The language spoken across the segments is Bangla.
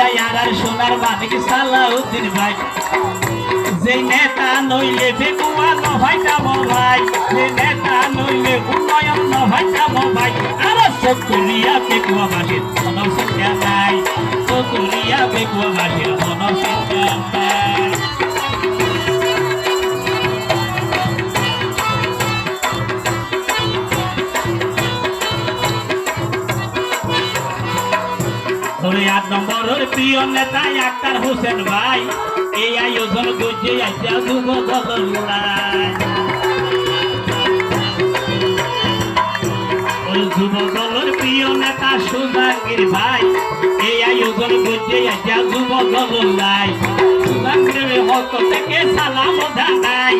আর আর সোনার মানিক সালাউদ্দিন ভাই। যে নেতা নইলে বেগুয়া নভাই যাব ভাই। যে নেতা নইলে উন্নয়ন নভাই যাব ভাই। আর চকুরিয়া বেকুয়া মাসির মনসিদ্ধা নাই। চকুরিয়া বেগুয়া মাসির মনসিদ্ধা ওরে আট নম্বরের প্রিয় নেতা আক্তার হোসেন ভাই। এই আয়োজন করছে যুব দলের প্রিয় নেতা সুজাঙ্গীর ভাই। এই আয়োজন করছে যুব দলাই সুজাঙ্গীরের হক থেকে সালাম জানাই।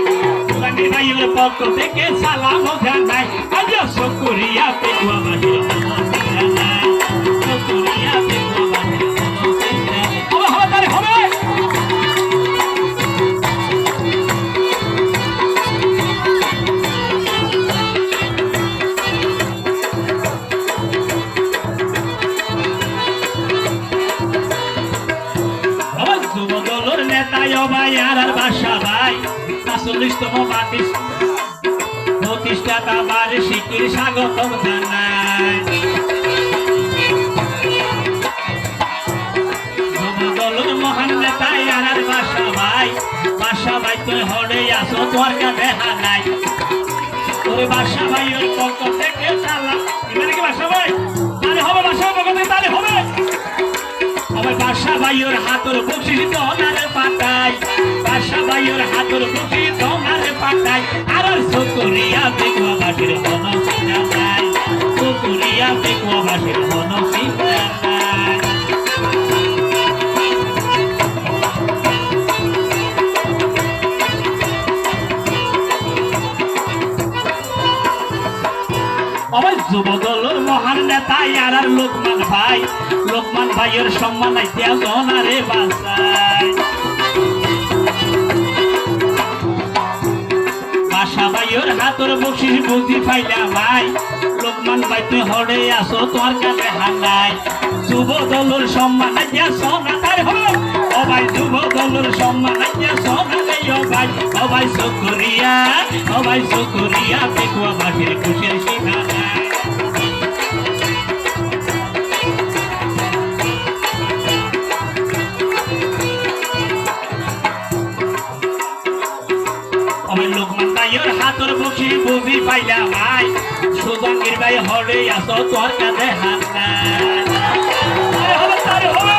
সুজাঙ্গীর ভাইয়ের পক্ষ থেকে সালাম জানাই। আজ শুকুরিয়া পেগুয়া যুবদলের নেতা ভাই, আর আর বাসা ভাই। সাতচল্লিশতম বাতিস। প্রতিষ্ঠাতা বার্ষিকীর স্বাগতম যুবদলের মহান নেতা আর আর বাসা ভাই। বাসা ভাই তুই হরে আসো তোর কাছে হানাই। তোর বাসা ভাই, ওর পক্ষ থেকে সালাম এখানে কি বাসা ভাই? তাহলে হবে, বাসা পক্ষ থেকে তাহলে হবে। আমার বাসা ভাইয়ের হাতর বসি দনারে পাতাই বাসা ভাইয়ের হাতর বসি দনারে পাতাই আর সুকুরিয়া দেখো বাসির হন সিনাই সুকুরিয়া দেখো বাসির হন সিনাই আমার যুবদলের মহান নেতা আর আর লোকমান ভাই। লোকমান ভাইয়ের সম্মান আইতিয়া জনারে বাসায় বাসা ভাইয়ের হাতর বসিস বুঝি পাইলা ভাই। লোকমান ভাই, তুই হরে আসো, তোমার কাছে হাঙ্গাই যুব দলের সম্মান আইয়া সোনা তার হো ও ভাই যুব দলের সম্মান আইয়া সোনা ভাই। ভাই, শুকুরিয়া, ও শুকুরিয়া, দেখো খুশির লোকমান ভাইয়ের হাতর বসি বুঝি পাইলা ভাই, সুজঙ্গির ভাই হরে আসো, তোর কাছে হাত না হবে তারে হবে